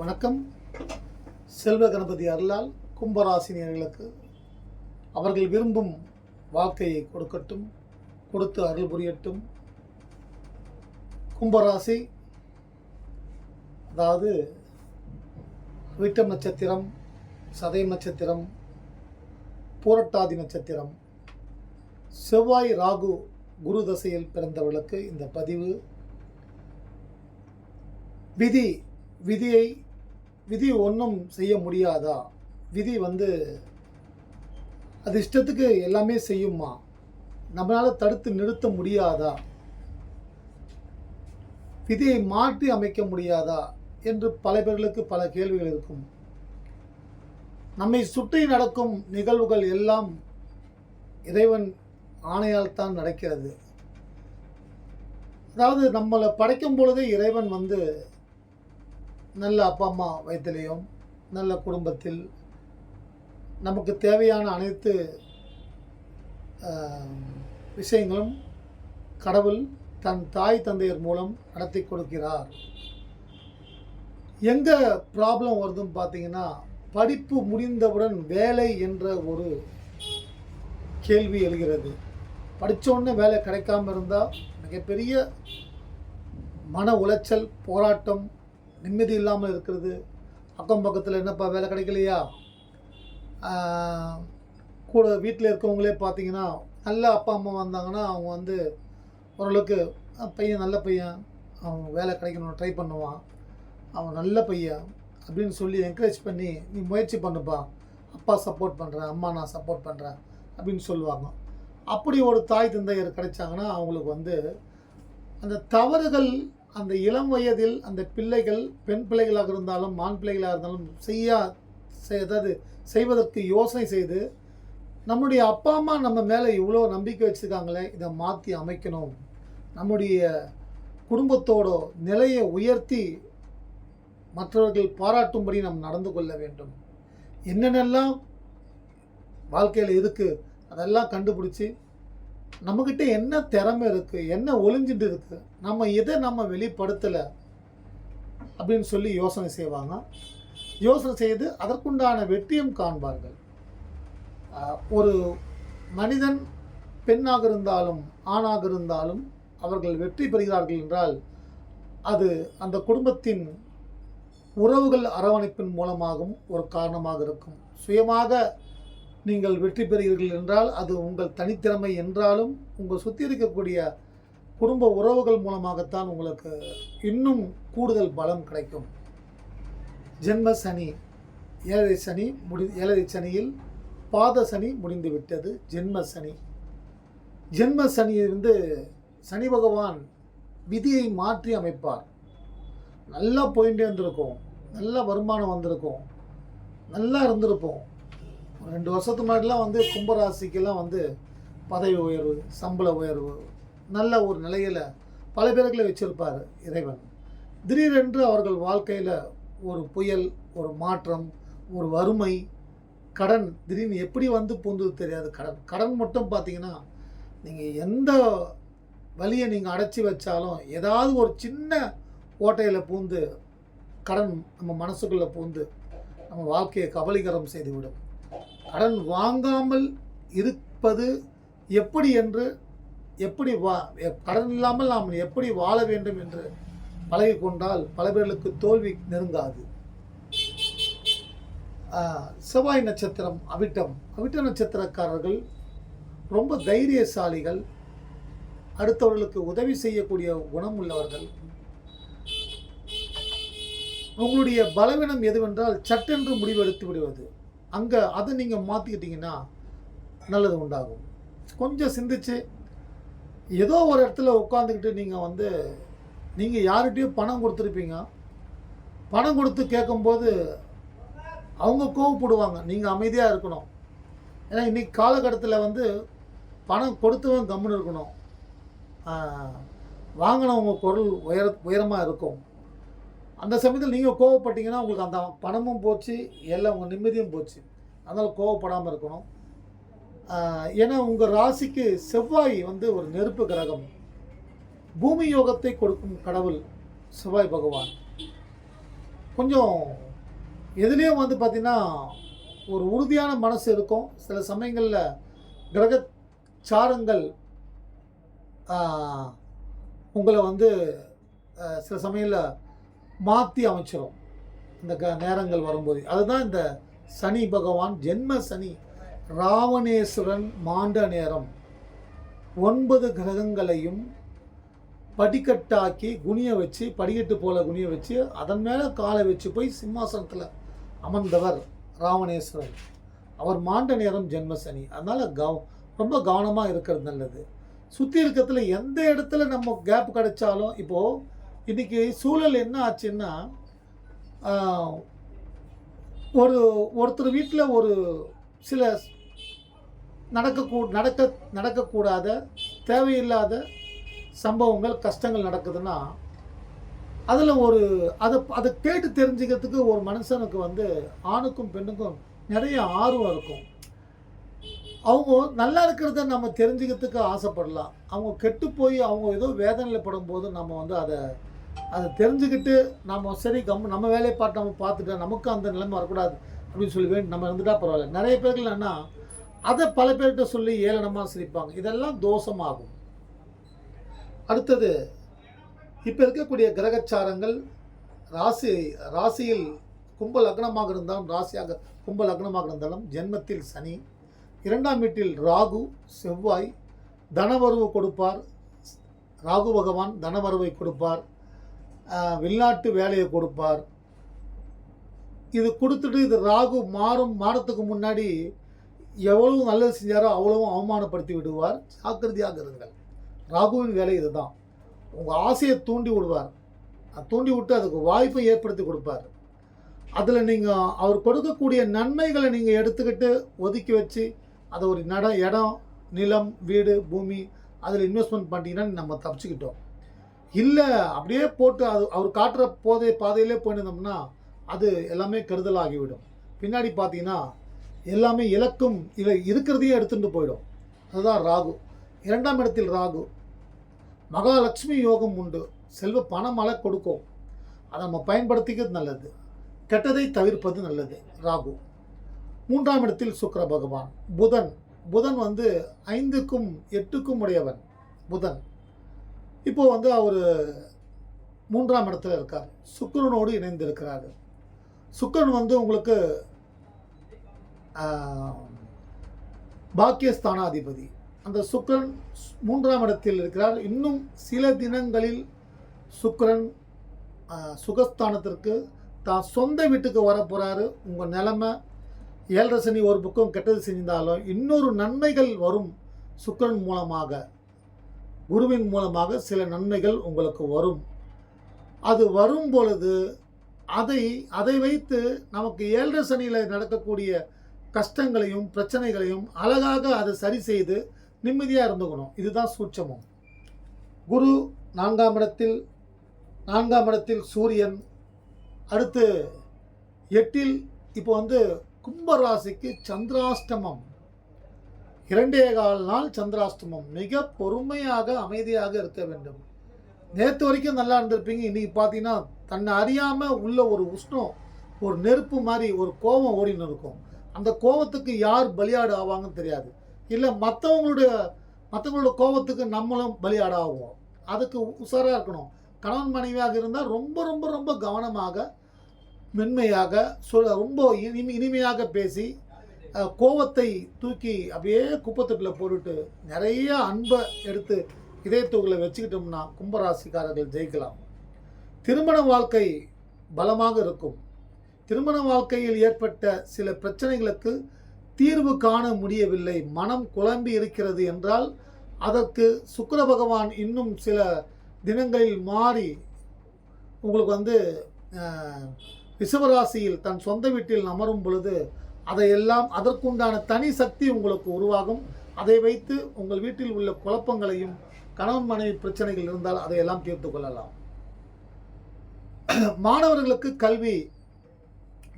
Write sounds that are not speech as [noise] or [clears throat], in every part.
வணக்கம். செல்வ கணபதி அருளால் கும்பராசினியர்களுக்கு அவர்கள் விரும்பும் வாழ்க்கையை கொடுக்கட்டும் கொடுத்து அருள் புரியட்டும். கும்பராசி அதாவது விட்டம் நட்சத்திரம் சதயம் நட்சத்திரம் பூரட்டாதி நட்சத்திரம் செவ்வாய் ராகு குரு தசையில் பிறந்தவர்களுக்கு இந்த பதிவு. விதி விதியை விதி ஒன்றும் செய்ய முடியாதா? விதி வந்து அது இஷ்டத்துக்கு எல்லாமே செய்யுமா? நம்மளால் தடுத்து நிறுத்த முடியாதா? விதியை மாற்றி அமைக்க முடியாதா? என்று பல பேர்களுக்கு பல கேள்விகள் இருக்கும். நம்மை சுற்றி நடக்கும் நிகழ்வுகள் எல்லாம் இறைவன் ஆணையால் தான் நடக்கிறது. அதாவது நம்மளை படைக்கும் பொழுதே இறைவன் வந்து நல்ல அப்பா அம்மா வயத்திலையும் நல்ல குடும்பத்தில் நமக்கு தேவையான அனைத்து விஷயங்களும் கடவுள் தன் தாய் தந்தையர் மூலம் நடத்தி கொடுக்கிறார். எங்கே ப்ராப்ளம் வருதுன்னு பார்த்தீங்கன்னா படிப்பு முடிந்தவுடன் வேலை என்ற ஒரு கேள்வி எழுகிறது. படித்தோடனே வேலை கிடைக்காம இருந்தால் மிகப்பெரிய மன உளைச்சல் போராட்டம் நிம்மதி இல்லாமல் இருக்கிறது. அக்கம் பக்கத்தில் என்னப்பா வேலை கிடைக்கலையா? கூட வீட்டில் இருக்கவங்களே பார்த்தீங்கன்னா நல்ல அப்பா அம்மா வந்தாங்கன்னா அவங்க வந்து ஓரளவுக்கு பையன் நல்ல பையன். அவன் வேலை கிடைக்கணும் ட்ரை பண்ணுவான். அவன் நல்ல பையன் அப்படின்னு சொல்லி என்கரேஜ் பண்ணி நீ முயற்சி பண்ணுப்பா. அப்பா சப்போர்ட் பண்ணுறேன் அம்மா நான் சப்போர்ட் பண்ணுறேன் அப்படின்னு சொல்லுவாங்க. அப்படி ஒரு தாய் தந்தையர் கிடைச்சாங்கன்னா அவங்களுக்கு வந்து அந்த தவறுகள் அந்த இளம் வயதில் அந்த பிள்ளைகள் பெண் பிள்ளைகளாக இருந்தாலும் ஆண் பிள்ளைகளாக இருந்தாலும் செய்யா செய்- அதாவது செய்வதற்கு யோசனை செய்து நம்முடைய அப்பா அம்மா நம்ம மேலே இவ்வளோ நம்பிக்கை வச்சுருக்காங்களே இதை மாற்றி அமைக்கணும். நம்முடைய குடும்பத்தோட நிலையை உயர்த்தி மற்றவர்கள் பாராட்டும்படி நாம் நடந்து கொள்ள வேண்டும். என்னென்னலாம் வாழ்க்கையில் இருக்குது அதெல்லாம் கண்டுபிடிச்சி நம்மக்கிட்ட என்ன திறமை இருக்குது என்ன ஒளிஞ்சிட்டு இருக்குது நம்ம எதை நம்ம வெளிப்படுத்தலை? அப்படின்னு சொல்லி யோசனை செய்வாங்க. யோசனை செய்து அதற்குண்டான வெற்றியும் காண்பார்கள். ஒரு மனிதன் பெண்ணாக இருந்தாலும் ஆணாக இருந்தாலும் அவர்கள் வெற்றி பெறுகிறார்கள் என்றால் அது அந்த குடும்பத்தின் உறவுகள் அரவணைப்பின் மூலமாகவும் ஒரு காரணமாக இருக்கும். சுயமாக நீங்கள் வெற்றி பெறுகிறீர்கள் என்றால் அது உங்கள் தனித்திறமை என்றாலும் உங்கள் சுற்றி இருக்கக்கூடிய குடும்ப உறவுகள் மூலமாகத்தான் உங்களுக்கு இன்னும் கூடுதல் பலம் கிடைக்கும். ஜென்ம சனி ஏழரை சனி முடி ஏழரை சனியில் பாத சனி முடிந்து விட்டது. ஜென்ம சனி. ஜென்ம சனியிலிருந்து சனி பகவான் விதியை மாற்றி அமைப்பார். நல்லா போயிட்டே இருந்திருக்கும். நல்ல வருமானம் வந்திருக்கும். நல்லா இருந்திருப்போம். ரெண்டு வருஷத்துக்கு முன்னாடிலாம் வந்து கும்பராசிக்கெல்லாம் வந்து பதவி உயர்வு சம்பள உயர்வு நல்ல ஒரு நிலையில் பல பேர்களை வச்சிருப்பார் இறைவன். திடீரென்று அவர்கள் வாழ்க்கையில் ஒரு புயல் ஒரு மாற்றம் ஒரு வறுமை கடன் திடீர்னு எப்படி வந்து பூந்தது தெரியாது. கடன் கடன் மட்டும் பார்த்தீங்கன்னா நீங்கள் எந்த வழியை நீங்கள் அடைச்சி வச்சாலும் ஏதாவது ஒரு சின்ன ஓட்டையில் பூந்து கடன் நம்ம மனசுக்குள்ளே பூந்து நம்ம வாழ்க்கையை கபலீகரம் செய்துவிடும். கடன் வாங்காமல் இருப்பது எப்படி என்று எப்படி வா கடன் இல்லாமல் நாம் எப்படி வாழ வேண்டும் என்று பழகி கொண்டால் பல பேர்களுக்கு தோல்வி நெருங்காது. செவ்வாய் நட்சத்திரம் அவிட்டம். அவிட்ட நட்சத்திரக்காரர்கள் ரொம்ப தைரியசாலிகள் அடுத்தவர்களுக்கு உதவி செய்யக்கூடிய குணம் உள்ளவர்கள். உங்களுடைய பலவீனம் எதுவென்றால் சட்டென்று முடிவெடுத்து விடுவது. அங்கே அதை நீங்கள் மாற்றிக்கிட்டீங்கன்னா நல்லது உண்டாகும். கொஞ்சம் சிந்திச்சு ஏதோ ஒரு இடத்துல உட்காந்துக்கிட்டு நீங்கள் வந்து நீங்கள் யார்கிட்டையும் பணம் கொடுத்துருப்பீங்க. பணம் கொடுத்து கேட்கும்போது அவங்க கோவப்படுவாங்க. நீங்கள் அமைதியாக இருக்கணும். ஏன்னா இன்னைக்கு காலகட்டத்தில் வந்து பணம் கொடுத்தவன் கம்முன்னு இருக்கணும். வாங்கினவங்க குரல் உயர உயரமாக இருக்கும். அந்த சமயத்தில் நீங்கள் கோவப்பட்டீங்கன்னா உங்களுக்கு அந்த பணமும் போச்சு எல்லாம் உங்கள் நிம்மதியும் போச்சு. அதனால் கோவப்படாமல் இருக்கணும். ஏன்னா உங்கள் ராசிக்கு செவ்வாய் வந்து ஒரு நெருப்பு கிரகம். பூமி யோகத்தை கொடுக்கும் கடவுள் செவ்வாய் பகவான். கொஞ்சம் எதுலேயும் வந்து பார்த்திங்கன்னா ஒரு உறுதியான மனசு இருக்கும். சில சமயங்களில் கிரக சாரங்கள் உங்களை வந்து சில சமயங்களில் மாற்றி அமைச்சிரும். இந்த க நேரங்கள் வரும்போது. அதுதான் இந்த சனி பகவான் ஜென்ம சனி ராவணேஸ்வரன் மாண்ட நேரம். ஒன்பது கிரகங்களையும் படிக்கட்டாக்கி குனிய வச்சு படிக்கட்டு போல குனிய வச்சு அதன் மேலே காலை வச்சு போய் சிம்மாசனத்தில் அமர்ந்தவர் ராவணேஸ்வரன். அவர் மாண்ட நேரம் ஜென்ம சனி. அதனால் கவ ரொம்ப கவனமாக இருக்கிறது நல்லது. சுற்றி இருக்கிறதுல எந்த இடத்துல நம்ம கேப் கிடைச்சாலும் இப்போது இன்றைக்கி சூழல் என்ன ஆச்சுன்னா ஒரு ஒருத்தர் வீட்டில் ஒரு சில நடக்கக்கூ நடக்க நடக்கக்கூடாத தேவையில்லாத சம்பவங்கள் கஷ்டங்கள் நடக்குதுன்னா அதில் ஒரு அதை அதை கேட்டு தெரிஞ்சுக்கிறதுக்கு ஒரு மனுஷனுக்கு வந்து ஆணுக்கும் பெண்ணுக்கும் நிறைய ஆர்வம் இருக்கும். அவங்க நல்லா இருக்கிறத நம்ம தெரிஞ்சுக்கிறதுக்கு ஆசைப்படலாம். அவங்க கெட்டு போய் அவங்க ஏதோ வேதனையில் படும்போது நம்ம வந்து அதை அதை தெரிஞ்சுக்கிட்டு நம்ம சரி கம் நம்ம வேலையை பார்த்து நம்ம பார்த்துட்டா நமக்கும் அந்த நிலைமை வரக்கூடாது அப்படின்னு சொல்லி வேண்டி நம்ம இருந்துட்டால் பரவாயில்ல. நிறைய பேர்கள் என்னன்னா அதை பல பேர்கிட்ட சொல்லி ஏளனமாக சிரிப்பாங்க. இதெல்லாம் தோஷமாகும். அடுத்தது இப்போ இருக்கக்கூடிய கிரகச்சாரங்கள் ராசி ராசியில் கும்ப லக்னமாக இருந்தாலும் ராசியாக கும்ப லக்னமாக இருந்தாலும் ஜென்மத்தில் சனி இரண்டாம் வீட்டில் ராகு செவ்வாய் தனவரவு கொடுப்பார். ராகு பகவான் தனவரவை கொடுப்பார். வெளிநாட்டு வேலையை கொடுப்பார். இது கொடுத்துட்டு இது ராகு மாறும் மாறத்துக்கு முன்னாடி எவ்வளவு நல்லது செஞ்சாரோ அவ்வளவும் அவமானப்படுத்தி விடுவார். ஜாக்கிரதையாக இருங்கள். ராகுவின் வேலை இதுதான். உங்கள் ஆசையை தூண்டி விடுவார். தூண்டி விட்டு அதுக்கு வாய்ப்பை ஏற்படுத்தி கொடுப்பார். அதில் நீங்கள் அவர் கொடுக்கக்கூடிய நன்மைகளை நீங்கள் எடுத்துக்கிட்டு ஒதுக்கி வச்சு அதை ஒரு நட இடம் நிலம் வீடு பூமி அதில் இன்வெஸ்ட்மெண்ட் பண்ணிட்டீங்கன்னா நம்ம தப்பிச்சுக்கிட்டோம். இல்லை அப்படியே போட்டு அது அவர் காட்டுற போதை பாதையிலே போயிருந்தோம்னா அது எல்லாமே கெடுதலாகிவிடும். பின்னாடி பார்த்தீங்கன்னா எல்லாமே இலக்கும் இல்லை இருக்கிறதையே எடுத்துகிட்டு போயிடும். அதுதான் ராகு. இரண்டாம் இடத்தில் ராகு. மகாலட்சுமி யோகம் உண்டு. செல்வ பணமழை கொடுக்கும். அதை நம்ம பயன்படுத்திக்கிறது நல்லது. கெட்டதை தவிர்ப்பது நல்லது ராகு. மூன்றாம் இடத்தில் சுக்கிர பகவான். புதன். புதன் வந்து ஐந்துக்கும் எட்டுக்கும் உடையவன். புதன். இப்போ வந்து அவர் மூன்றாம் இடத்துல இருக்கார். சுக்கரனோடு இணைந்து இருக்கிறாரு வந்து உங்களுக்கு பாக்கியஸ்தானாதிபதி. அந்த சுக்கரன் மூன்றாம் இடத்தில் இருக்கிறார். இன்னும் சில தினங்களில் சுக்கிரன் சுகஸ்தானத்திற்கு தான் சொந்த வீட்டுக்கு வரப்போகிறாரு உங்கள் நிலமை ஏழரை சனி ஒரு பக்கம் கெட்டது செஞ்சிருந்தாலும் இன்னொரு நன்மைகள் வரும் சுக்கரன் மூலமாக. குருவின் மூலமாக சில நன்மைகள் உங்களுக்கு வரும். அது வரும் பொழுது அதை அதை வைத்து நமக்கு ஏழரை சனியில் நடக்கக்கூடிய கஷ்டங்களையும் பிரச்சனைகளையும் அழகாக அதை சரி செய்து நிம்மதியாக இருந்துக்கணும். இதுதான் சூட்சமம். குரு நான்காம் இடத்தில் நான்காம் இடத்தில் சூரியன் அடுத்து எட்டில் இப்போ வந்து கும்பராசிக்கு சந்திராஷ்டமம். இரண்டே கால் நாள் சந்திராஷ்டமம். மிக பொறுமையாக அமைதியாக இருக்க வேண்டும். நேற்று வரைக்கும் நல்லா இருந்திருப்பீங்க. இன்னைக்கு பார்த்தீங்கன்னா தன்னை அறியாமல் உள்ள ஒரு உஷ்ணம் ஒரு நெருப்பு மாதிரி ஒரு கோபம் ஓடின்னு இருக்கும். அந்த கோபத்துக்கு யார் பலியாடு ஆவாங்கன்னு தெரியாது. இல்லை மற்றவங்களுடைய மற்றவங்களோட கோபத்துக்கு நம்மளும் பலியாடு ஆகும் அதுக்கு உஷாராக இருக்கணும். கணவன் மனைவியாக இருந்தால் ரொம்ப ரொம்ப ரொம்ப கவனமாக மென்மையாக சொல் ரொம்ப இனிமையாக பேசி கோவத்தை தூக்கி அப்படியே குப்பத்தட்டில் போட்டுட்டு நிறைய அன்பை எடுத்து இதயத்தொகுல வச்சுக்கிட்டோம்னா கும்பராசிக்காரர்கள் ஜெயிக்கலாம். திருமண வாழ்க்கை பலமாக இருக்கும். திருமண வாழ்க்கையில் ஏற்பட்ட சில பிரச்சனைகளுக்கு தீர்வு காண முடியவில்லை. மனம் குழம்பி இருக்கிறது என்றால் அதற்கு சுக்கர பகவான் இன்னும் சில தினங்களில் மாறி உங்களுக்கு வந்து ரிஷபராசியில் தன் சொந்த வீட்டில் அமரும் பொழுது அதையெல்லாம் அதற்குண்டான தனி சக்தி உங்களுக்கு உருவாகும். அதை வைத்து உங்கள் வீட்டில் உள்ள குழப்பங்களையும் கணவன் மனைவி பிரச்சனைகள் இருந்தால் அதையெல்லாம் தீர்த்து கொள்ளலாம் [clears throat] மாணவர்களுக்கு கல்வி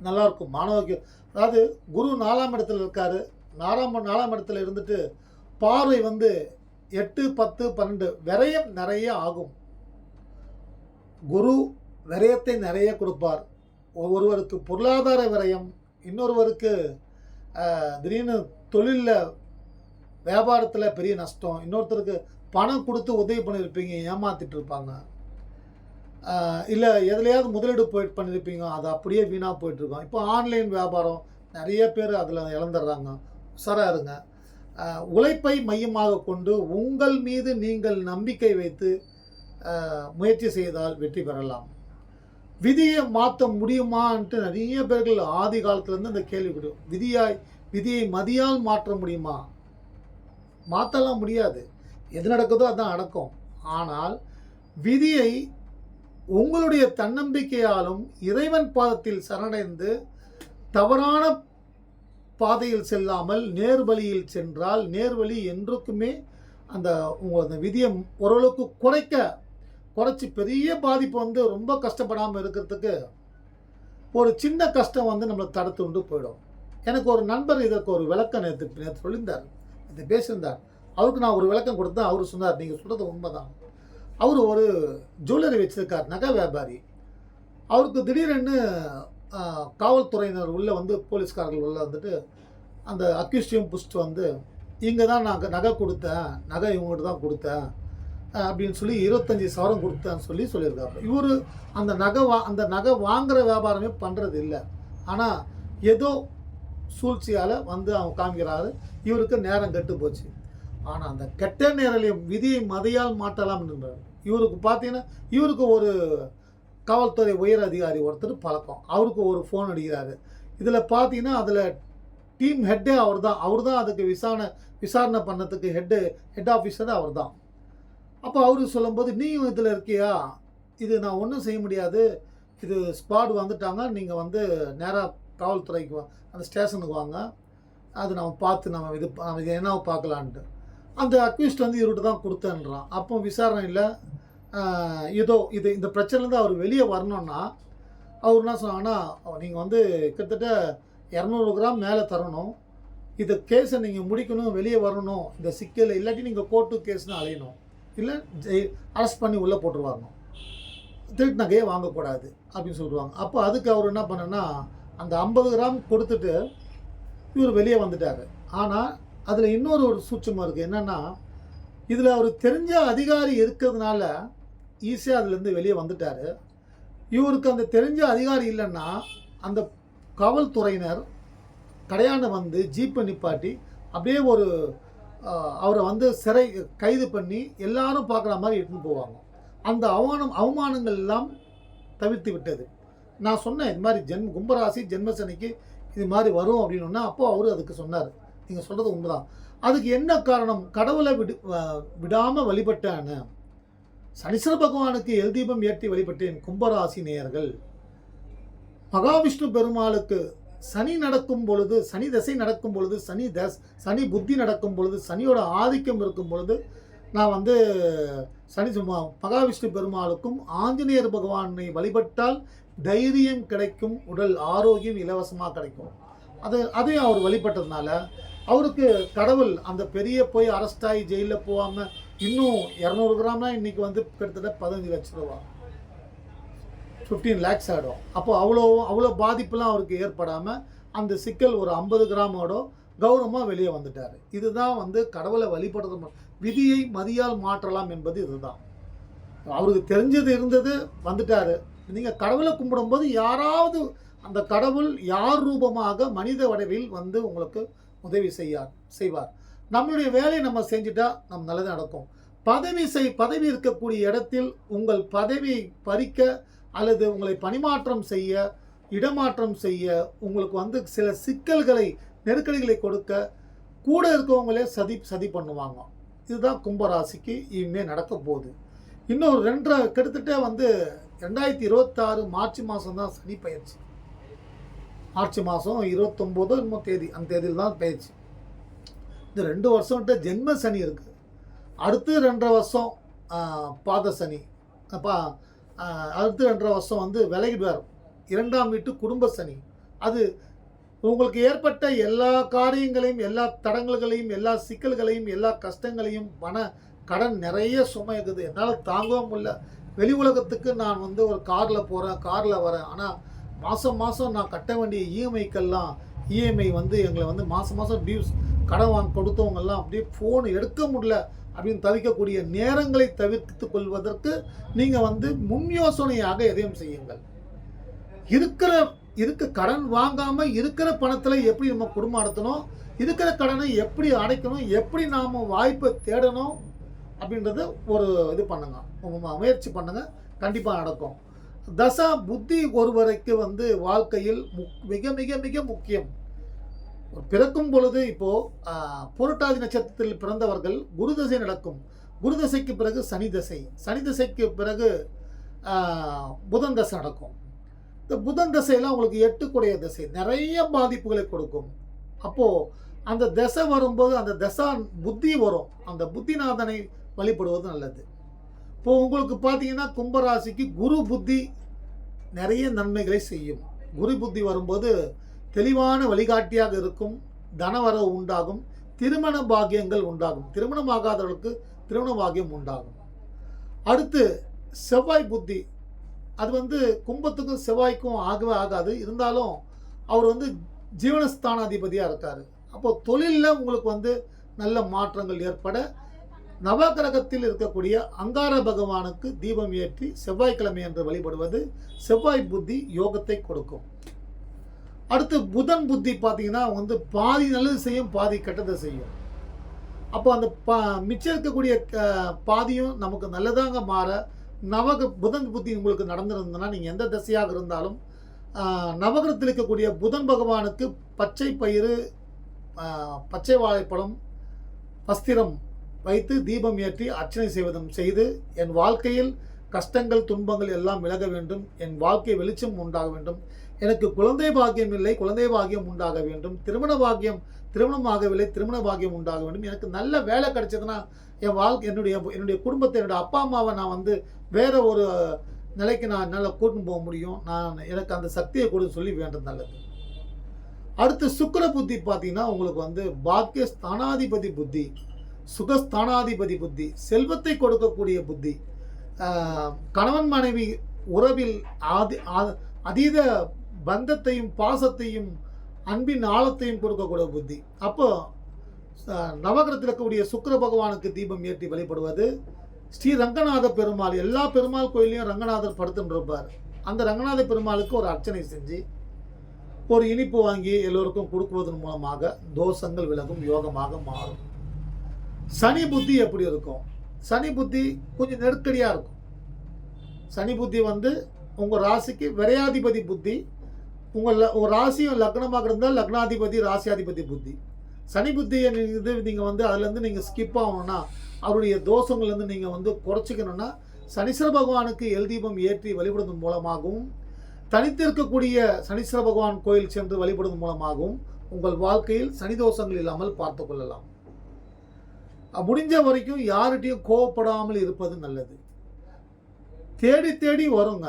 நல்லா இருக்கும் மாணவர்கள் அதாவது குரு நாலாம் இடத்துல இருக்காரு. நாலாம் நாலாம் இடத்துல இருந்துட்டு பார்வை வந்து எட்டு பத்து பன்னெண்டு விரயம் நிறைய ஆகும். குரு விரயத்தை நிறைய கொடுப்பார். ஒருவருக்கு பொருளாதார விரயம் இன்னொருவருக்கு திடீர்னு தொழிலில் வியாபாரத்தில் பெரிய நஷ்டம் இன்னொருத்தருக்கு பணம் கொடுத்து உதவி பண்ணியிருப்பீங்க ஏமாத்திட்டு இருப்பாங்க. இல்லை எதுலையாவது முதலீடு போயிட்டு பண்ணியிருப்பீங்க அது அப்படியே வீணாக போயிட்டுருக்கோம் இப்போ ஆன்லைன் வியாபாரம் நிறைய பேர் அதில் இழந்துடுறாங்க. உஷாராக இருங்க. உழைப்பை மையமாக கொண்டு உங்கள் மீது நீங்கள் நம்பிக்கை வைத்து முயற்சி செய்தால் வெற்றி பெறலாம். விதியை மாற்ற முடியுமான்ட்டு நிறைய பேர்கள் ஆதி காலத்துலேருந்து அந்த கேள்வி விடும் விதியாய் விதியை மதியால் மாற்ற முடியுமா? மாற்றலாம் முடியாது. எது நடக்குதோ அதுதான் நடக்கும். ஆனால் விதியை உங்களுடைய தன்னம்பிக்கையாலும் இறைவன் பாதத்தில் சரணடைந்து தவறான பாதையில் செல்லாமல் நேர்வழியில் சென்றால் நேர்வழி என்றுக்குமே அந்த உங்கள் அந்த விதியை ஓரளவுக்கு குறைக்க குறைச்சி பெரிய பாதிப்பு வந்து ரொம்ப கஷ்டப்படாமல் இருக்கிறதுக்கு ஒரு சின்ன கஷ்டம் வந்து நம்மளை தடுத்து கொண்டு போயிடும். எனக்கு ஒரு நண்பர் இதற்கு ஒரு விளக்கம் நேற்று நேற்று சொல்லியிருந்தார். இது பேசியிருந்தார். அவருக்கு நான் ஒரு விளக்கம் கொடுத்தேன். அவர் சொன்னார் நீங்கள் சொல்கிறது உண்மைதான். அவர் ஒரு ஜுவல்லரி வச்சுருக்கார் நகை வியாபாரி. அவருக்கு திடீரென்னு காவல்துறையினர் உள்ளே வந்து போலீஸ்காரர்கள் உள்ளே வந்துட்டு அந்த அக்யூஸ்டியும் புஷ்ட்டு வந்து இங்கே தான் நான் நகை கொடுத்தேன். நகை இவங்ககிட்ட தான் கொடுத்தேன். அப்படின்னு சொல்லி இருபத்தஞ்சி சவரம் கொடுத்தேன்னு சொல்லி சொல்லியிருக்காரு இவர் அந்த நகை வா அந்த நகை வாங்குகிற வியாபாரமே பண்ணுறது இல்லை. ஆனால் ஏதோ சூழ்ச்சியால் வந்து அவங்க காமிக்கிறாரு. இவருக்கு நேரம் கெட்டு போச்சு. ஆனால் அந்த கெட்ட நேரலையும் விதியை மதையால் மாட்டலாம் இவருக்கு பார்த்தீங்கன்னா இவருக்கு ஒரு காவல்துறை உயர் அதிகாரி ஒருத்தர் பழக்கம். அவருக்கு ஒரு ஃபோன் அடிக்கிறாரு. இதில் பார்த்தீங்கன்னா அதில் டீம் ஹெட்டே அவர் தான் அவர் தான் அதுக்கு விசாரணை விசாரணை பண்ணதுக்கு ஹெட்டு ஹெட் ஆஃபீஸர் அவர் தான் அப்போ அவரு சொல்லும்போது நீயும் இதில் இருக்கியா? இது நான் ஒன்றும் செய்ய முடியாது. இது ஸ்பாட் வந்துட்டாங்க. நீங்கள் வந்து நேராக காவல்துறைக்கு வா- அந்த ஸ்டேஷனுக்கு வாங்க. அது நம்ம பார்த்து நம்ம இது நம்ம இது என்ன பார்க்கலான்ட்டு. அந்த அக்யூஸ்ட் வந்து இவர்கிட்ட தான் கொடுத்தேன்றான். அப்போ விசாரணையில் ஏதோ இது இந்த பிரச்சனைலேருந்து அவர் வெளியே வரணும்னா அவர் என்ன சொன்னாங்கன்னா நீங்கள் வந்து கிட்டத்தட்ட இரநூறு கிராம் மேலே தரணும். இந்த கேஸை நீங்கள் முடிக்கணும் வெளியே வரணும். இந்த சிக்கல் இல்லாட்டி நீங்கள் கோர்ட்டு கேஸ்னு அலையணும். இல்லை அரெஸ்ட் பண்ணி உள்ளே போட்டுருவாங்க திருட்டு நகையை வாங்கக்கூடாது அப்படின்னு சொல்லுவாங்க. அப்போ அதுக்கு அவர் என்ன பண்ணனா அந்த ஐம்பது கிராம் கொடுத்துட்டு இவர் வெளியே வந்துட்டார். ஆனால் அதில் இன்னொரு ஒரு சூட்சமாக இருக்குது என்னென்னா இதில் அவர் தெரிஞ்ச அதிகாரி இருக்கிறதுனால ஈஸியாக அதுலேருந்து வெளியே வந்துட்டார். இவருக்கு அந்த தெரிஞ்ச அதிகாரி இல்லைன்னா அந்த காவல்துறையினர் கடையாண்ட வந்து ஜீப்பை நிப்பாட்டி அப்படியே ஒரு அவரை வந்து சிறை கைது பண்ணி எல்லாரும் பார்க்குற மாதிரி எடுத்துன்னு போவாங்க. அந்த அவமானம் அவமானங்கள் எல்லாம் தவிர்த்து விட்டது. நான் சொன்னேன் இது மாதிரி ஜென் கும்பராசி ஜென்மசனிக்கு இது மாதிரி வரும் அப்படின்னா அப்போ அவர் அதுக்கு சொன்னார். நீங்கள் சொல்கிறது உண்மைதான். அதுக்கு என்ன காரணம்? கடவுளை விடு விடாமல் வழிபட்டான சனீஸ்வர பகவானுக்கு எல் தீபம் ஏற்றி வழிபட்டேன் கும்பராசி நேயர்கள். மகாவிஷ்ணு பெருமாளுக்கு சனி நடக்கும் பொழுது சனி தசை நடக்கும் பொழுது சனி தஸ் சனி புத்தி நடக்கும் பொழுது சனியோட ஆதிக்கம் இருக்கும் பொழுது நான் வந்து சனி சும்மா மகாவிஷ்ணு பெருமாளுக்கும் ஆஞ்சநேயர் பகவானை வழிபட்டால் தைரியம் கிடைக்கும் உடல் ஆரோக்கியம் இலவசமாக கிடைக்கும். அது அதையும் அவர் வழிபட்டதுனால அவருக்கு கடவுள் அந்த பெரிய போய் அரெஸ்ட் ஆகி ஜெயிலில் போகாமல் இன்னும் இரநூறு கிராம்னா இன்றைக்கி வந்து கிட்டத்தட்ட பதினஞ்சு லட்ச ரூபா. ஃபிஃப்டீன் லேக்ஸ் ஆகிடும் அப்போ அவ்வளோ அவ்வளோ பாதிப்புலாம் அவருக்கு ஏற்படாமல் அந்த சிக்கல் ஒரு ஐம்பது கிராமோட கௌரவமாக வெளியே வந்துட்டார். இதுதான் வந்து கடவுளை வழிபடுறது விதியை மதியால் மாற்றலாம் என்பது இதுதான். அவருக்கு தெரிஞ்சது இருந்தது வந்துட்டார். நீங்கள் கடவுளை கும்பிடும்போது யாராவது அந்த கடவுள் யார் ரூபமாக மனித வடிவில் வந்து உங்களுக்கு உதவி செய்யார் செய்வார். நம்மளுடைய வேலையை நம்ம செஞ்சுட்டா நம் நல்லது நடக்கும். பதவி செய் பதவி இருக்கக்கூடிய இடத்தில் உங்கள் பதவியை பறிக்க அல்லது உங்களை பணிமாற்றம் செய்ய இடமாற்றம் செய்ய உங்களுக்கு வந்து சில சிக்கல்களை நெருக்கடிகளை கொடுக்க கூட இருக்கவங்களே சதி சதி பண்ணுவாங்க. இதுதான் கும்பராசிக்கு இனிமேல் நடக்க போகுது. இன்னும் ரெண்டரை கிட்டத்தட்ட வந்து ரெண்டாயிரத்தி இருபத்தாறு மார்ச் மாதம் தான் சனி பயிற்சி. மார்ச் மாதம் இருபத்தொம்போதோ என்னமோ தேதி அந்த தேதியில் தான் பயிற்சி. இந்த ரெண்டு வருஷம்கிட்ட ஜென்ம சனி இருக்குது அடுத்து ரெண்டரை வருஷம் பாத சனி அப்போ அடுத்து ரெண்டரை வருஷம் வந்து விலகிடுவார். இரண்டாம் வீட்டு குடும்ப சனி. அது உங்களுக்கு ஏற்பட்ட எல்லா காரியங்களையும் எல்லா தடங்கல்களையும் எல்லா சிக்கல்களையும் எல்லா கஷ்டங்களையும் மன கடன் நிறைய சுமை இருக்குது என்னால் தாங்கவும் முடியல. வெளி உலகத்துக்கு நான் வந்து ஒரு காரில் போகிறேன் காரில் வரேன். ஆனால் மாதம் மாதம் நான் கட்ட வேண்டிய இஎம்ஐக்கெல்லாம் இஎம்ஐ வந்து எங்களை வந்து மாதம் மாதம் டியூஸ் கடன் வாங்க கொடுத்தவங்கெல்லாம் அப்படியே ஃபோன் எடுக்க முடியல. அப்படின்னு தவிக்கக்கூடிய நேரங்களை தவிர்த்து கொள்வதற்கு நீங்கள் வந்து முன் யோசனையாக எதையும் செய்யுங்கள். இருக்கிற இருக்க கடன் வாங்காமல் இருக்கிற பணத்தில் எப்படி நம்ம குடும்பம் நடத்தணும்? இருக்கிற கடனை எப்படி அடைக்கணும்? எப்படி நாம் வாய்ப்பை தேடணும்? அப்படின்றது ஒரு இது பண்ணுங்க. முயற்சி பண்ணுங்க. கண்டிப்பாக நடக்கும். தசா புத்தி ஒருவரைக்கு வந்து வாழ்க்கையில் முக்- மிக மிக மிக முக்கியம். பிறக்கும் பொழுது இப்போ புரட்டாதி நட்சத்திரத்தில் பிறந்தவர்கள் குரு தசை நடக்கும். குரு தசைக்கு பிறகு சனி தசை. சனி தசைக்கு பிறகு புதன் தசை நடக்கும். இந்த புதன் தசையெல்லாம் உங்களுக்கு எட்டுக்குடைய தசை. நிறைய பாதிப்புகளை கொடுக்கும். அப்போது அந்த தசை வரும்போது அந்த தசா புத்தி வரும். அந்த புத்திநாதனை வழிபடுவது நல்லது. இப்போ உங்களுக்கு பார்த்தீங்கன்னா கும்பராசிக்கு குரு புத்தி நிறைய நன்மைகளை செய்யும். குரு புத்தி வரும்போது தெளிவான வழிகாட்டியாக இருக்கும் தனவரவு உண்டாகும் திருமண பாக்கியங்கள் உண்டாகும். திருமணமாகாதவர்களுக்கு திருமண பாக்கியம் உண்டாகும். அடுத்து செவ்வாய் புத்தி. அது வந்து கும்பத்துக்கும் செவ்வாய்க்கும் ஆகவே ஆகாது. இருந்தாலும் அவர் வந்து ஜீவனஸ்தானாதிபதியாக இருக்கார். அப்போ தொழிலில் உங்களுக்கு வந்து நல்ல மாற்றங்கள் ஏற்பட நவகிரகத்தில் இருக்கக்கூடிய அங்கார பகவானுக்கு தீபம் ஏற்றி செவ்வாய்க்கிழமை என்று வழிபடுவது செவ்வாய் புத்தி யோகத்தை கொடுக்கும். அடுத்து புதன் புத்தி பார்த்தீங்கன்னா வந்து பாதி நல்லது செய்யும் பாதி கெட்டதை செய்யும். அப்போ அந்த பா மிச்சம் இருக்கக்கூடிய பாதியும் நமக்கு நல்லதாக மாற நவக புதன் புத்தி உங்களுக்கு நடந்திருந்ததுன்னா நீங்கள் எந்த திசையாக இருந்தாலும் நவகரத்தில் இருக்கக்கூடிய புதன் பகவானுக்கு பச்சை பயிறு பச்சை வாழைப்பழம் வஸ்திரம் வைத்து தீபம் ஏற்றி அர்ச்சனை செய்வதும் செய்து என் வாழ்க்கையில் கஷ்டங்கள் துன்பங்கள் எல்லாம் விலக வேண்டும். என் வாழ்க்கை வெளிச்சம் உண்டாக வேண்டும். எனக்கு குழந்தை பாக்கியம் இல்லை குழந்தை பாக்கியம் உண்டாக வேண்டும். திருமண பாக்கியம் திருமணம் ஆகவில்லை திருமண பாக்கியம் உண்டாக வேண்டும். எனக்கு நல்ல வேலை கிடைச்சதுன்னா என் வாழ்க்கை என்னுடைய என்னுடைய குடும்பத்தை என்னுடைய அப்பா அம்மாவை நான் வந்து வேற ஒரு நிலைக்கு நான் என்னால் கூட்டின்னு போக முடியும். நான் எனக்கு அந்த சக்தியை கூட சொல்லி வேண்டும் நல்லது. அடுத்து சுக்கிர புத்தி பார்த்தீங்கன்னா உங்களுக்கு வந்து பாக்கிய ஸ்தானாதிபதி புத்தி சுகஸ்தானாதிபதி புத்தி செல்வத்தை கொடுக்கக்கூடிய புத்தி கணவன் மனைவி உறவில் ஆதி அதீத பந்தத்தையும் பாசத்தையும் அன்பின் ஆழத்தையும் கொடுக்கக்கூடிய புத்தி. அப்போ நவகிரத்தில் இருக்கக்கூடிய சுக்கர பகவானுக்கு தீபம் ஏற்றி வழிபடுவது ஸ்ரீ ரங்கநாத பெருமாள் எல்லா பெருமாள் கோயிலையும் ரங்கநாதர் படுத்துட்டு இருப்பார் அந்த ரங்கநாத பெருமாளுக்கு ஒரு அர்ச்சனை செஞ்சு ஒரு இனிப்பு வாங்கி எல்லோருக்கும் கொடுக்குவதன் மூலமாக தோஷங்கள் விலகும் யோகமாக மாறும். சனி புத்தி எப்படி இருக்கும்? சனி புத்தி கொஞ்சம் நெருக்கடியாக இருக்கும். சனி புத்தி வந்து உங்கள் ராசிக்கு விரையாதிபதி புத்தி உங்கள் ல- உங்கள் ராசியும் லக்னமாக இருந்தால் லக்னாதிபதி ராசியாதிபதி புத்தி. சனி புத்தியை இது நீங்கள் வந்து அதுலேருந்து நீங்கள் ஸ்கிப் ஆகணும்னா அவருடைய தோஷங்கள்லேருந்து நீங்கள் வந்து குறைச்சிக்கணும்னா சனீஸ்வர பகவானுக்கு எல் தீபம் ஏற்றி வழிபடுவதன் மூலமாகவும் தனித்திருக்கக்கூடிய சனீஸ்வர பகவான் கோயில் சென்று வழிபடுவதன் மூலமாகவும் உங்கள் வாழ்க்கையில் சனி தோஷங்கள் இல்லாமல் பார்த்து கொள்ளலாம். முடிஞ்ச வரைக்கும் யார்கிட்டையும் கோவப்படாமல் இருப்பது நல்லது. தேடி தேடி வருங்க.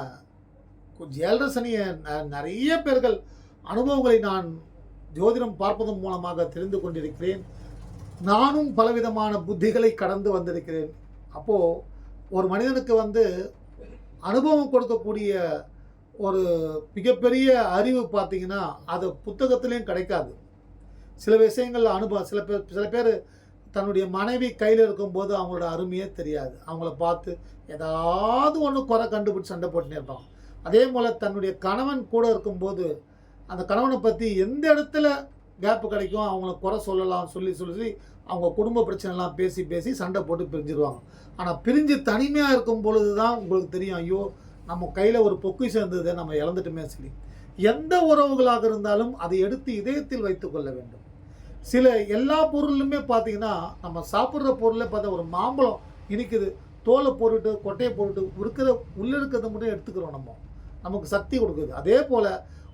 கொஞ்சம் ந- நிறைய பேர்கள் அனுபவங்களை நான் ஜோதிடம் பார்ப்பதன் மூலமாக தெரிந்து கொண்டிருக்கிறேன். நானும் பலவிதமான புத்திகளை கடந்து வந்திருக்கிறேன். அப்போது ஒரு மனிதனுக்கு வந்து அனுபவம் கொடுக்கக்கூடிய ஒரு மிகப்பெரிய அறிவு பார்த்தீங்கன்னா அது புத்தகத்திலையும் கிடைக்காது. சில விஷயங்கள் அனுபவம் சில பேர் சில பேர் தன்னுடைய மனைவி கையில் இருக்கும்போது அவங்களோட அருமையே தெரியாது. அவங்கள பார்த்து ஏதாவது ஒன்று குறை கண்டுபிடிச்சு சண்டை போட்டுனே இருப்பாங்க. அதே போல் தன்னுடைய கணவன் கூட இருக்கும்போது அந்த கணவனை பற்றி எந்த இடத்துல கேப்பு கிடைக்கும் அவங்கள குறை சொல்லலாம் சொல்லி சொல்லி அவங்க குடும்ப பிரச்சனைலாம் பேசி பேசி சண்டை போட்டு பிரிஞ்சிருவாங்க. ஆனால் பிரிஞ்சு தனிமையாக இருக்கும் பொழுது தான் உங்களுக்கு தெரியும் ஐயோ நம்ம கையில் ஒரு பொக்கிஷம் இருந்ததை நம்ம இழந்துட்டுமே சொல்லி எந்த உறவுகளாக இருந்தாலும் அதை எடுத்து இதயத்தில் வைத்து கொள்ள வேண்டும். சில எல்லா பொருளுமே பார்த்தீங்கன்னா நம்ம சாப்பிட்ற பொருளை பார்த்தா ஒரு மாம்பழம் இனிக்குது. தோலை போட்டுட்டு கொட்டையை போட்டுட்டு இருக்கிற உள்ளே இருக்கிறத மட்டும் எடுத்துக்கிறோம் நம்ம. நமக்கு சக்தி கொடுக்குது. அதே போல்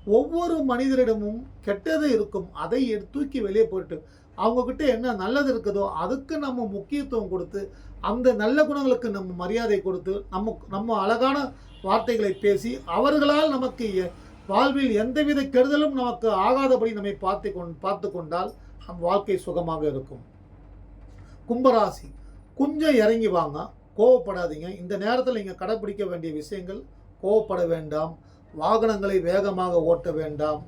ஒவ்வொரு மனிதரிடமும் கெட்டது இருக்கும். அதை எடுத்து தூக்கி வெளியே போயிட்டு அவங்கக்கிட்ட என்ன நல்லது இருக்குதோ அதுக்கு நம்ம முக்கியத்துவம் கொடுத்து அந்த நல்ல குணங்களுக்கு நம்ம மரியாதை கொடுத்து நம்ம நம்ம அழகான வார்த்தைகளை பேசி அவர்களால் நமக்கு எ- வாழ்வில் எந்தவித கெடுதலும் நமக்கு ஆகாதபடி நம்மை பார்த்து கொண் பார்த்து கொண்டால் நம் வாழ்க்கை சுகமாக இருக்கும். கும்பராசி கொஞ்சம் இறங்கி வாங்க. கோவப்படாதீங்க. இந்த நேரத்தில் நீங்கள் கடைப்பிடிக்க வேண்டிய விஷயங்கள் கோவப்பட வேண்டாம். வாகனங்களை வேகமாக ஓட்ட வேண்டாம்.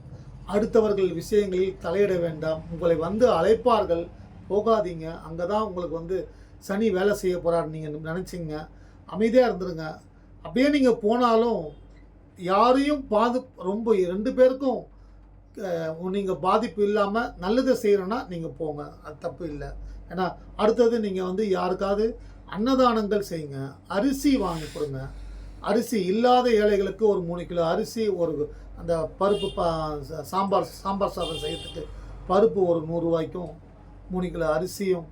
அடுத்தவர்கள் விஷயங்களில் தலையிட வேண்டாம். உங்களை வந்து அழைப்பார்கள். போகாதீங்க. அங்கே தான் உங்களுக்கு வந்து சனி வேலை செய்ய போகிறார் நீங்கள் நினச்சிங்க. அமைதியாக இருந்துருங்க. அப்படியே நீங்கள் போனாலும் யாரையும் பாது ரொம்ப ரெண்டு பேருக்கும் நீங்கள் பாதிப்பு இல்லாமல் நல்லதை செய்கிறோன்னா நீங்கள் போங்க. அது தப்பு இல்லை. ஏன்னா அடுத்தது நீங்கள் வந்து யாருக்காவது அன்னதானங்கள் செய்யுங்க. அரிசி வாங்கி கொடுங்க. அரிசி இல்லாத ஏழைகளுக்கு ஒரு மூணு கிலோ அரிசி ஒரு அந்த பருப்பு பா சாம்பார் சாம்பார் சாதம் செய்யறதுக்கு பருப்பு ஒரு நூறுரூவாய்க்கும் மூணு கிலோ அரிசியும்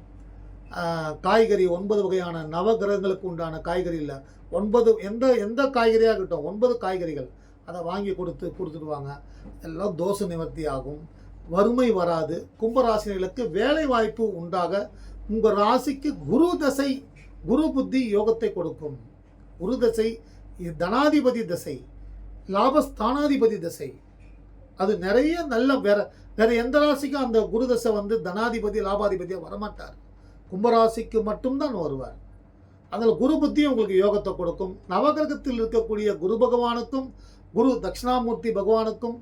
காய்கறி ஒன்பது வகையான நவகிரகங்களுக்கு உண்டான காய்கறி இல்லை. ஒன்பது எந்த எந்த காய்கறியாக இருக்கட்டும் ஒன்பது காய்கறிகள் அதை வாங்கி கொடுத்து கொடுத்துடுவாங்க எல்லாம் தோசை நிவர்த்தி ஆகும். வறுமை வராது. கும்பராசினிகளுக்கு வேலை வாய்ப்பு உண்டாக உங்கள் ராசிக்கு குரு தசை குரு புத்தி யோகத்தை கொடுக்கும். குரு தசை இது தனாதிபதி திசை லாபஸ்தானாதிபதி திசை. அது நிறைய நல்ல வேற வேற எந்த ராசிக்கும் அந்த குரு தசை வந்து தனாதிபதி லாபாதிபதியாக வரமாட்டார். கும்பராசிக்கு மட்டும்தான் வருவார். அதில் குரு புத்தி உங்களுக்கு யோகத்தை கொடுக்கும். நவகிரகத்தில் இருக்கக்கூடிய குரு பகவானுக்கும் குரு தட்சிணாமூர்த்தி பகவானுக்கும்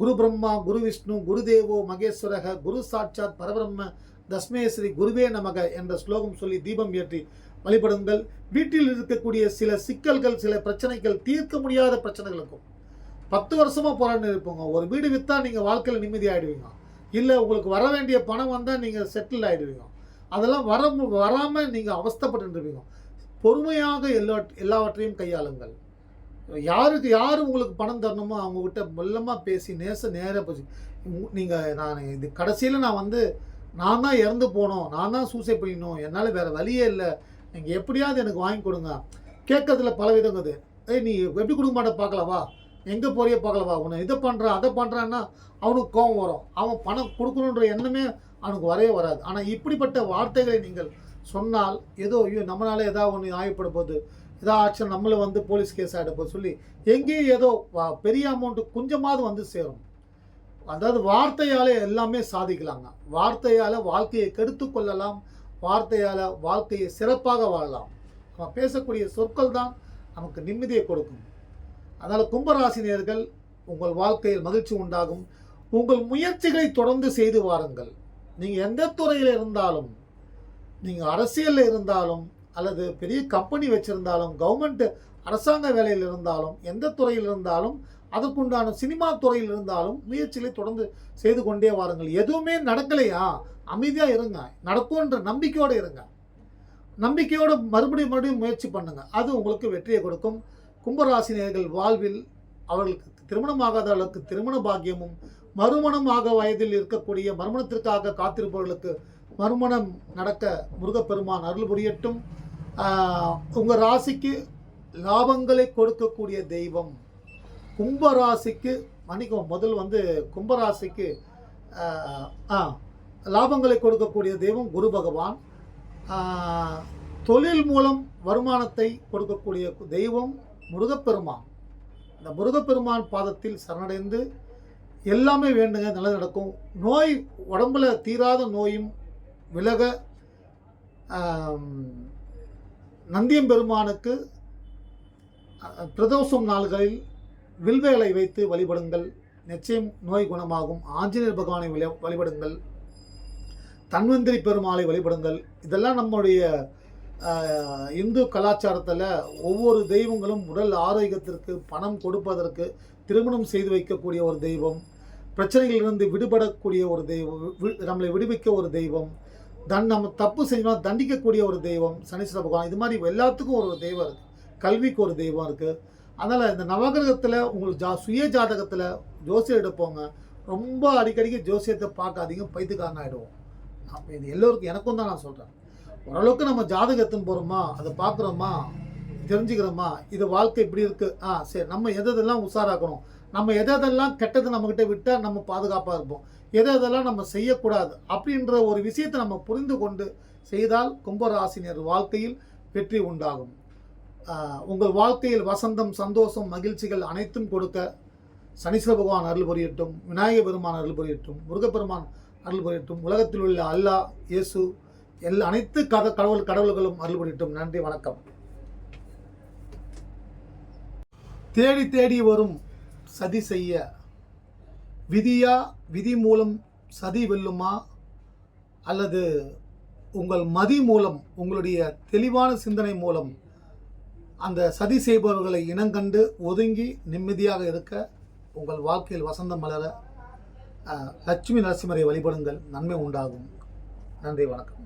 குரு பிரம்மா குரு விஷ்ணு குரு தேவோ மகேஸ்வரக குரு சாட்சாத் பரபிரம்ம தஸ்மே ஸ்ரீ குருவே நமக என்ற ஸ்லோகம் சொல்லி தீபம் ஏற்றி வழிபடுங்கள். வீட்டில் இருக்கக்கூடிய சில சிக்கல்கள் சில பிரச்சனைகள் தீர்க்க முடியாத பிரச்சனைகளுக்கும். பத்து வருஷமாக போராடி இருப்போங்க. ஒரு வீடு விற்றா நீங்கள் வாழ்க்கையில் நிம்மதி ஆகிடுவீங்க இல்லை உங்களுக்கு வர வேண்டிய பணம் வந்தால் நீங்கள் செட்டில் ஆகிடுவீங்க அதெல்லாம் வர வராமல் நீங்கள் அவஸ்தப்பட்டுருப்பீங்க. பொறுமையாக எல்லா எல்லாவற்றையும் கையாளுங்கள். யாருக்கு யார் உங்களுக்கு பணம் தரணுமோ அவங்கக்கிட்ட மெல்லமாக பேசி நேச நேராக போச்சு நீங்கள் நான் இது கடைசியில் நான் வந்து நான் தான் இறந்து போனோம். நான் தான் சூசைட் பண்ணிடணும் என்னால் வேறு வழியே இல்லை. நீங்கள் எப்படியாவது எனக்கு வாங்கி கொடுங்க. கேட்கறதுல பல விதங்குது ஏய் நீ எப்படி கொடுக்க மாட்ட பார்க்கலவா எங்கே போறியோ பார்க்கலவா உன்னை இதை பண்ணுறான் அதை பண்ணுறான்னா அவனுக்கு கோபம் வரும். அவன் பணம் கொடுக்கணுன்ற எண்ணமே அவனுக்கு வரவே வராது. ஆனால் இப்படிப்பட்ட வார்த்தைகளை நீங்கள் சொன்னால் ஏதோ ஐயோ நம்மளால ஏதாவது ஒன்று ஆயப்பட போகுது. ஏதாவது ஆச்சு நம்மளை வந்து போலீஸ் கேஸ் ஆகிட சொல்லி எங்கேயும் ஏதோ வா- பெரிய அமௌண்ட்டு கொஞ்சமாவது வந்து சேரும். அதாவது வார்த்தையாலே எல்லாமே சாதிக்கலாங்க. வார்த்தையால் வாழ்க்கையை கெடுத்து கொள்ளலாம். வார்த்தையால் வாழ்க்கையை சிறப்பாக வாழலாம். நம்ம பேசக்கூடிய சொற்கள் தான் நமக்கு நிம்மதியை கொடுக்கும். அதனால் கும்பராசினியர்கள் உங்கள் வாழ்க்கையில் மகிழ்ச்சி உண்டாகும். உங்கள் முயற்சிகளை தொடர்ந்து செய்து வாருங்கள். நீங்கள் எந்த துறையில் இருந்தாலும் நீங்கள் அரசியலில் இருந்தாலும் அல்லது பெரிய கம்பெனி வச்சுருந்தாலும் கவர்மெண்ட் அரசாங்க வேலையில் இருந்தாலும் எந்த துறையில் இருந்தாலும் அதற்குண்டான சினிமா துறையில் இருந்தாலும் முயற்சிகளை தொடர்ந்து செய்து கொண்டே வாருங்கள். எதுவுமே நடக்கலையா? அமைதியாக இருங்க. நடக்கும்ன்ற நம்பிக்கையோடு இருங்க. நம்பிக்கையோடு மறுபடியும் மறுபடியும் முயற்சி பண்ணுங்க. அது உங்களுக்கு வெற்றியை கொடுக்கும். கும்பராசினியர்கள் வாழ்வில் அவர்களுக்கு திருமணமாகாதவர்களுக்கு திருமண பாக்கியமும் மறுமணமாக வயதில் இருக்கக்கூடிய மறுமணத்திற்காக காத்திருப்பவர்களுக்கு மறுமணம் நடக்க முருகப்பெருமான் அருள் புரியட்டும். உங்கள் ராசிக்கு லாபங்களை கொடுக்கக்கூடிய தெய்வம். கும்பராசிக்கு மன்னிக்கும் முதல் வந்து கும்பராசிக்கு ஆ லாபங்களை கொடுக்கக்கூடிய தெய்வம் குரு பகவான். தொழில் மூலம் வருமானத்தை கொடுக்கக்கூடிய தெய்வம் முருகப்பெருமான். இந்த முருகப்பெருமான் பாதத்தில் சரணடைந்து எல்லாமே வேண்டுங்க நல்லது நடக்கும். நோய் உடம்புல தீராத நோயும் விலக நந்தியம் நந்தியம்பெருமானுக்கு பிரதோஷம் நாள்களில் வில்வேலை வைத்து வழிபடுங்கள். நிச்சயம் நோய் குணமாகும். ஆஞ்சநேயர் பகவானை வழி- வழிபடுங்கள். தன்வந்திரி பெருமாளை வழிபடுங்கள். இதெல்லாம் நம்முடைய இந்து கலாச்சாரத்தில் ஒவ்வொரு தெய்வங்களும் உடல் ஆரோக்கியத்திற்கு பணம் கொடுப்பதற்கு திருமணம் செய்து வைக்கக்கூடிய ஒரு தெய்வம் பிரச்சனைகளிலிருந்து விடுபடக்கூடிய ஒரு தெய்வம் வி- நம்மளை விடுவிக்க ஒரு தெய்வம் தன் நம்ம தப்பு செஞ்சோம்னா தண்டிக்கக்கூடிய ஒரு தெய்வம் சனீஸ்வர பகவான். இது மாதிரி எல்லாத்துக்கும் ஒரு தெய்வம் இருக்குது கல்விக்கு ஒரு தெய்வம் இருக்குது அதனால் இந்த நவகிரகத்தில் உங்களுக்கு ஜா சுய ஜாதகத்தில் ஜோசியம் எடுப்போங்க. ரொம்ப அடிக்கடிக்கு ஜோசியத்தை பார்க்காதீங்க பைத்துக்காரன் ஆகிடுவோம் அப்ப இது எல்லோருக்கும் எனக்கும் தான் நான் சொல்கிறேன் ஓரளவுக்கு நம்ம ஜாதகத்தின் போகிறோமா அதை பார்க்குறோமா தெரிஞ்சுக்கிறோமா இது வாழ்க்கை இப்படி இருக்குது ஆ சரி நம்ம எதெல்லாம் உஷாராக்கணும்? நம்ம எதை எதெல்லாம் கெட்டது நம்மக்கிட்ட விட்டால் நம்ம பாதுகாப்பாக இருப்போம்? எதை எதெல்லாம் நம்ம செய்யக்கூடாது? அப்படின்ற ஒரு விஷயத்தை நம்ம புரிந்து கொண்டு செய்தால் கும்பராசினியர் வாழ்க்கையில் வெற்றி உண்டாகும். உங்கள் வாழ்க்கையில் வசந்தம் சந்தோஷம் மகிழ்ச்சிகள் அனைத்தும் கொடுக்க சனீஸ்வர பகவான் அருள் புரியட்டும் விநாயக பெருமான் அருள் புரியட்டும் முருகப்பெருமான் அருள் புரியட்டும் உலகத்தில் உள்ள அல்லா இயேசு எல்லா அனைத்து கத கடவுள் கடவுள்களும் அருள் புரியட்டும். நன்றி வணக்கம். தேடி தேடி வரும் சதி செய்ய விதியா விதி மூலம் சதி வெல்லுமா? அல்லது உங்கள் மதி மூலம் உங்களுடைய தெளிவான சிந்தனை மூலம் அந்த சதி செய்பவர்களை இனங்கண்டு ஒதுங்கி நிம்மதியாக இருக்க உங்கள் வாழ்க்கையில் வசந்தம் மலர லட்சுமி நரசிம்மரை வழிபடுங்கள். நன்மை உண்டாகும். நன்றி வணக்கம்.